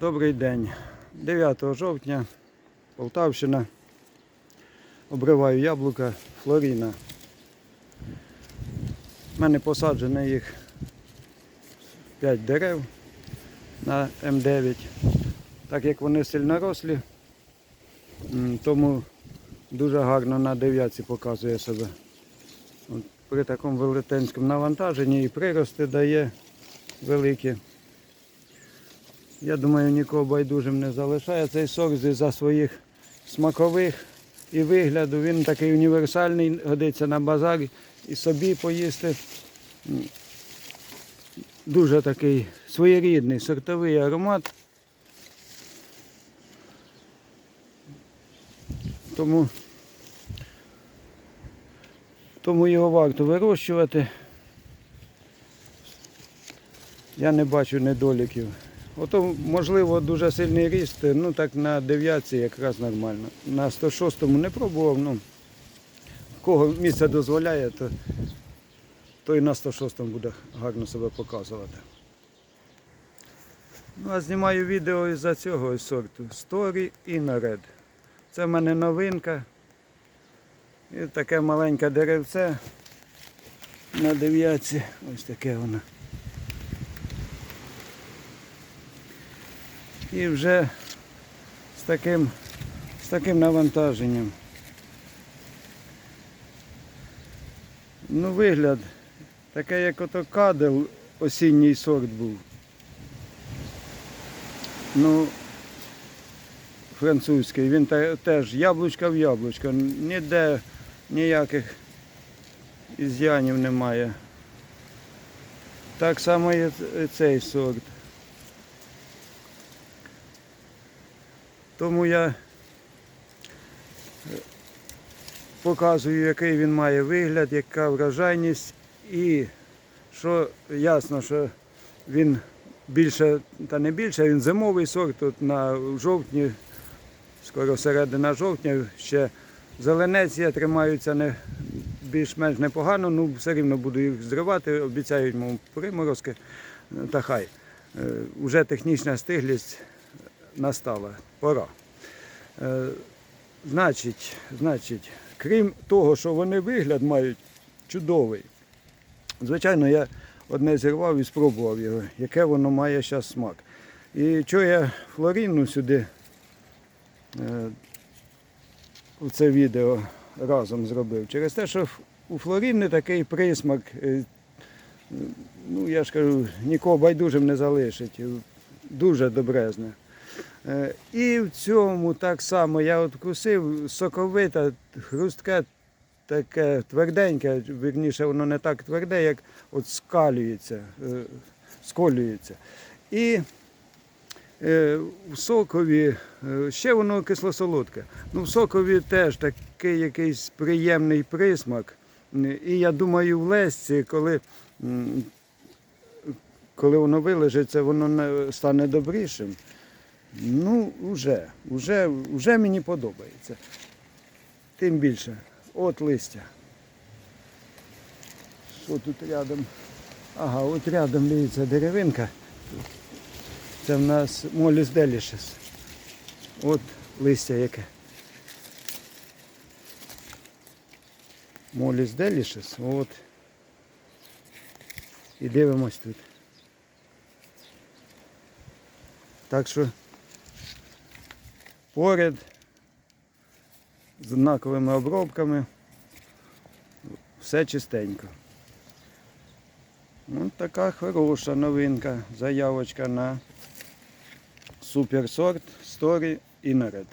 Добрий день. 9 жовтня, Полтавщина. Обриваю яблука Флоріна. У мене посаджено їх 5 дерев на М9. Так як вони сильнорослі, тому дуже гарно на дев'ятці показує себе. При такому велетенському навантаженні і прирости дає великі. Я думаю, нікого байдужим не залишає цей сок за своїх смакових і вигляду. Він такий універсальний, годиться на базарі і собі поїсти. Дуже такий своєрідний сортовий аромат. Тому, тому його варто вирощувати. Я не бачу недоліків. Ото, можливо, дуже сильний ріст, ну так на дев'ятці якраз нормально. На 106-му не пробував, ну кого місце дозволяє, то, то і на 106-му буде гарно себе показувати. Ну, а знімаю відео із-за цього із сорту Story і Red. Це в мене новинка. І таке маленьке деревце на дев'ятці. Ось таке воно. І вже з таким, з таким навантаженням. Ну, вигляд, таке, як ото кадел осінній сорт був. Ну, французький, він те- теж яблучка в яблучко, ніде ніяких із'янів немає. Так само і цей сорт. Тому я е, показую, який він має вигляд, яка вражайність і що ясно, що він більше, та не більше, він зимовий сорт, тут на жовтні, скоро середина жовтня, ще зеленець є, тримаються не, більш-менш непогано, ну все рівно буду їх зривати, обіцяють йому приморозки, та хай. Е, Уже технічна стиглість настала, пора. Е, значить, значить, крім того, що вони вигляд мають чудовий, звичайно, я одне зірвав і спробував його, яке воно має зараз смак. І що я флорінну сюди е, у це відео разом зробив? Через те, що у флорінни такий присмак, е, ну я ж кажу, нікого байдужим не залишить. Дуже добрезне. Е, І в цьому так само я от кусив соковите, хрустке, таке тверденьке, вірніше, воно не так тверде, як от скалюється, е, сколюється. І е, в сокові, ще воно кисло-солодке. Ну, в сокові теж такий якийсь приємний присмак. І я думаю, в лесці, коли, коли воно вилежиться, воно не- стане добрішим. Ну, вже, вже, вже мені подобається. Тим більше. От листя. Що тут рядом? Ага, от рядом дивіться деревинка. Це в нас моліс делішес. От листя яке. Моліс делішес. От. І дивимось тут. Так що поряд з однаковими обробками. Все чистенько. Ось така хороша новинка, заявочка на суперсорт Story Innered.